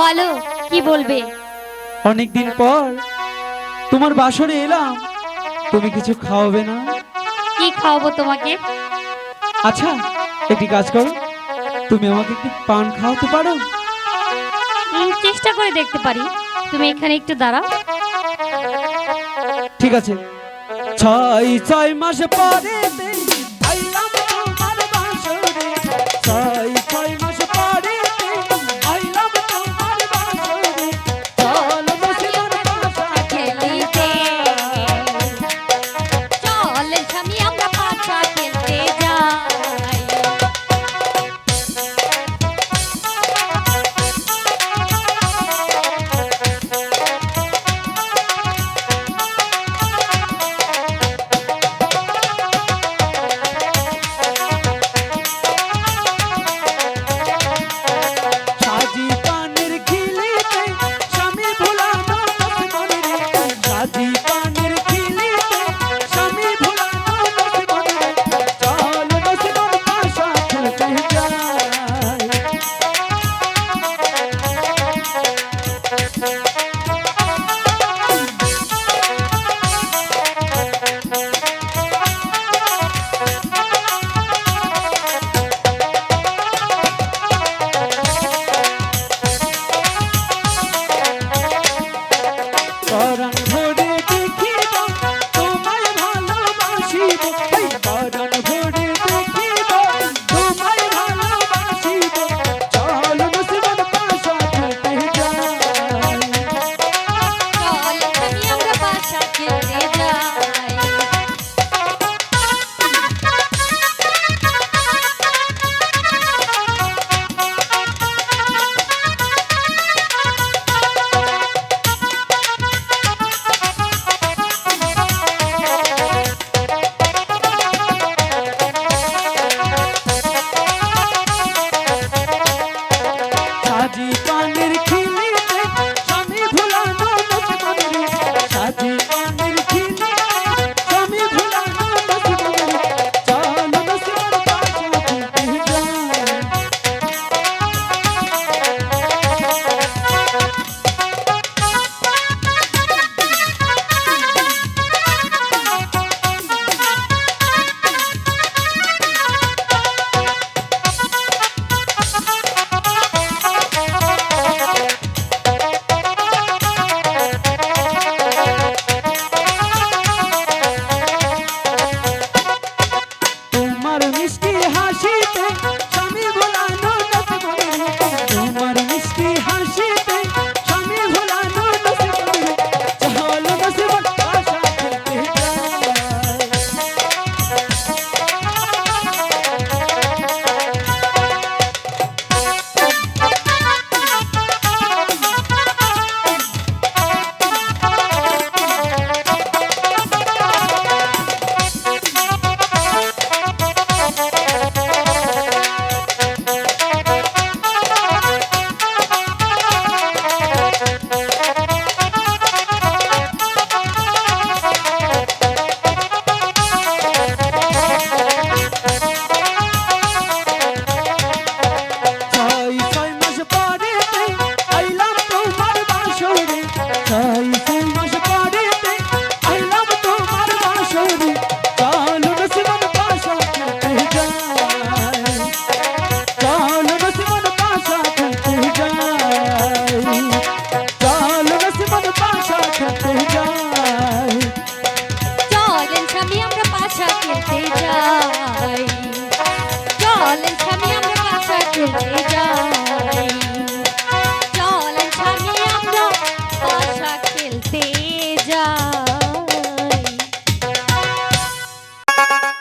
বলো কি বলবে? অনেকদিন পর তোমার বাসরে এলাম। তুমি কিছু খাওয়াবে না? কি খাওয়াবো তোমাকে? আচ্ছা একটি কাজ করো। তুমি আমাকে একটু পান খাওয়াতে পারো? চেষ্টা করে দেখতে পারি। তুমি এখানে একটু দাঁড়াও। ঠিক আছে। ছয় ছয় মাস পরে